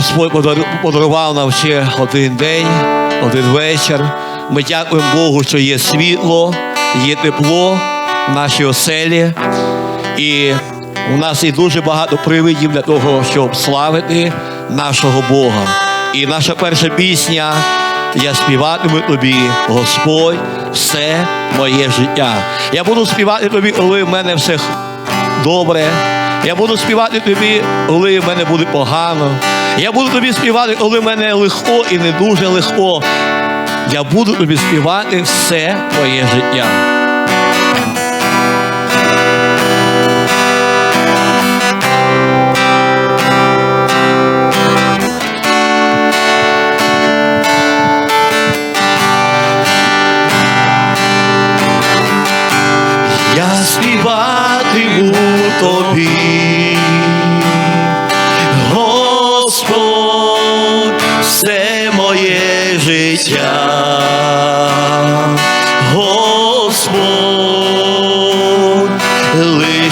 Господь подарував нам ще один день, один вечір. Ми дякуємо Богу, що є світло, є тепло в нашій оселі. І у нас є дуже багато привидів для того, щоб славити нашого Бога. І наша перша пісня Я співатиму тобі, Господь, все моє життя. Я буду співати тобі, коли в мене все добре. Я буду співати тобі, коли в мене буде погано. Я буду тобі співати, коли мене легко і не дуже легко. Я буду тобі співати все твоє життя. Я співатиму тобі,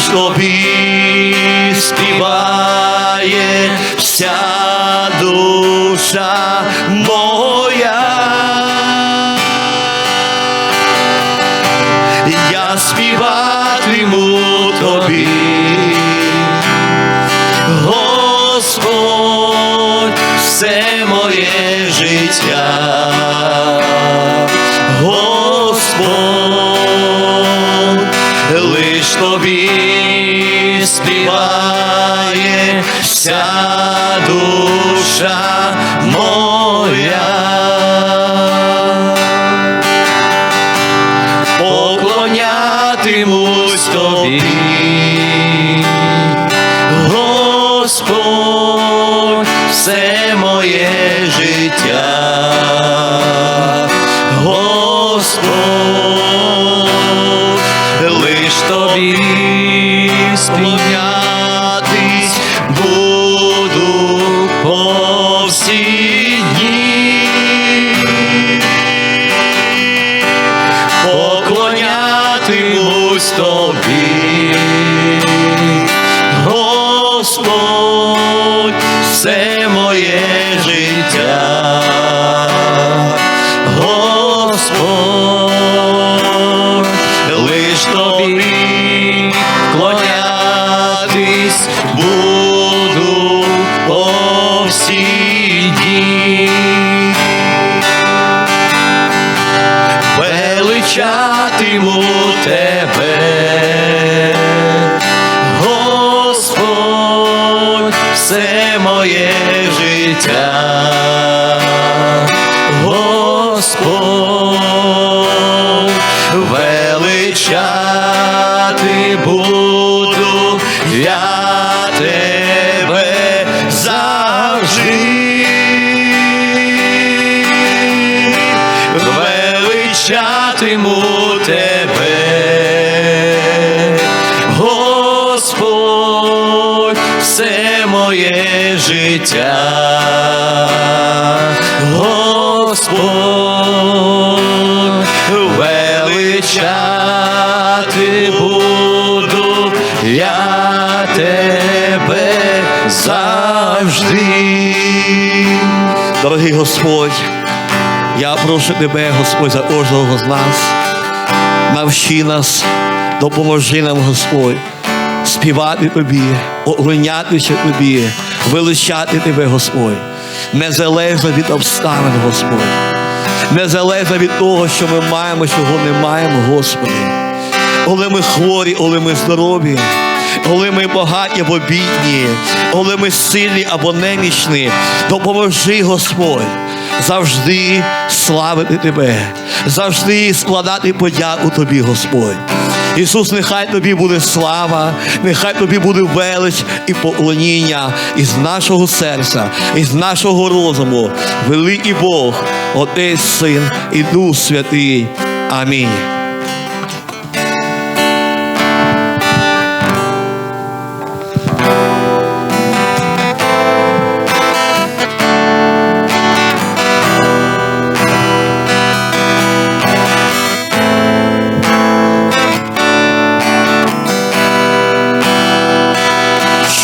лиш тобі співає вся душа моя. Поклонятимусь тобі, Господь, все Oh. Величатиму тебе, Господь, все моє життя, Господь, величати життя, Господь, величати буду я тебе завжди. Дорогий Господь, я прошу тебе, Господь, за кожного з нас. Навчи нас, допоможи нам, Господь, співати тобі, оглинятися тобі, величати тебе, Господь, незалежно від обставин, Господь, незалежно від того, що ми маємо, чого не маємо, Господи. Коли ми хворі, коли ми здорові, коли ми багаті або бідні, коли ми сильні або немічні, допоможи, Господь, завжди славити Тебе, завжди складати подяку Тобі, Господь. Ісус, нехай тобі буде слава, нехай тобі буде велич і поклоніння із нашого серця, із нашого розуму. Великий Бог, Отець, Син і Дух Святий. Амінь.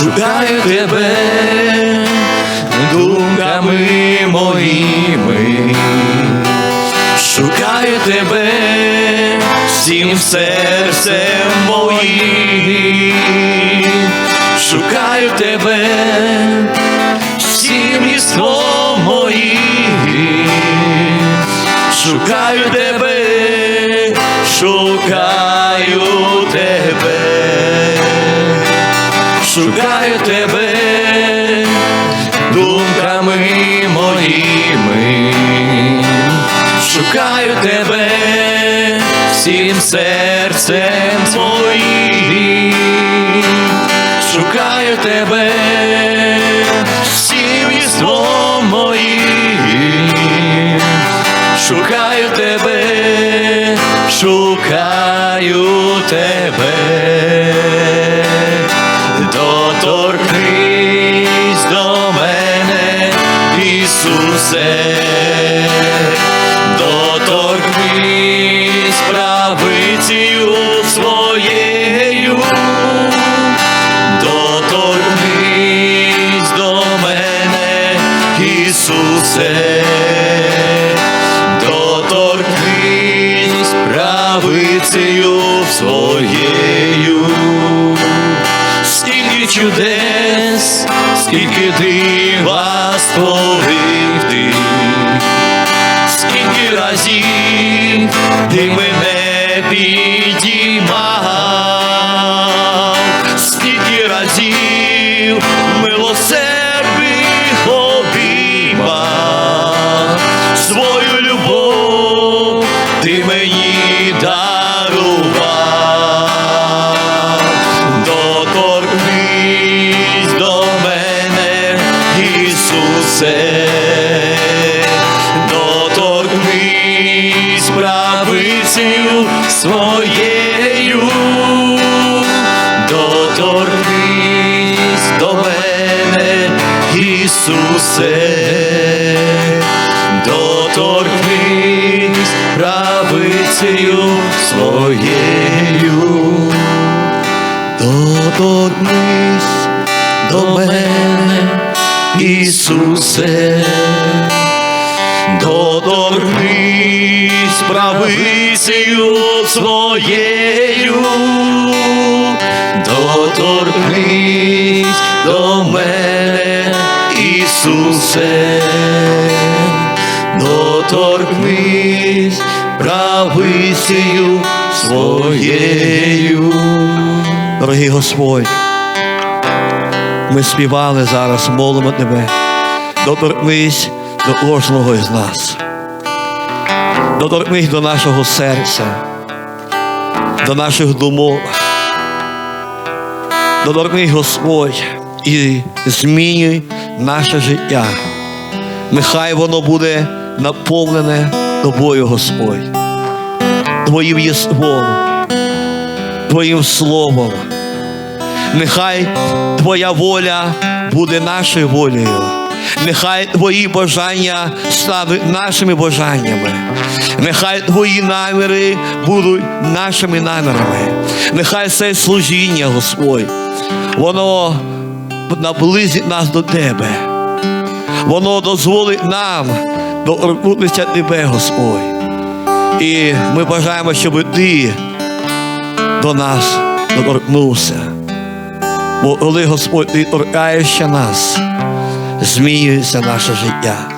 шукаю тебе думками моїми, шукаю тебе всім серцем моїм, шукаю тебе, всім єством моїм, шукаю тебе, шукаю тебе шукаю тебе. Думками моїми, шукаю тебе всім серцем своїм, шукаю тебе всім єством моїм, шукаю тебе, шукаю тебе, Ісусе, доторкнись правицею своєю. Скільки чудес, скільки дива створив ти, скільки разів ти мене підіймав, скільки разів своєю, доторкнись до мене, Ісусе, доторкнись правицею своєю, доторкнись до мене, Ісусе, доторкнись правицею своєю, доторкнись до мене, Ісусе, доторкнись правицею своєю. Дорогий Господь, ми співали зараз, молимо Тебе, доторкнись до кожного із нас. Доторкнись до нашого серця, до наших думок. Доторкнись, Господь, і змінюй наше життя. Нехай воно буде наповнене Тобою, Господь, Твоїм єством, Твоїм словом. Нехай Твоя воля буде нашою волею. Нехай Твої бажання стануть нашими бажаннями. Нехай Твої наміри будуть нашими намірами. Нехай це служіння, Господь, воно наблизить нас до Тебе. Воно дозволить нам доторкнутися Тебе, Господь. І ми бажаємо, щоб Ти до нас доторкнувся. Бо коли Господь ти торкаєшся нас, змінюється наше життя.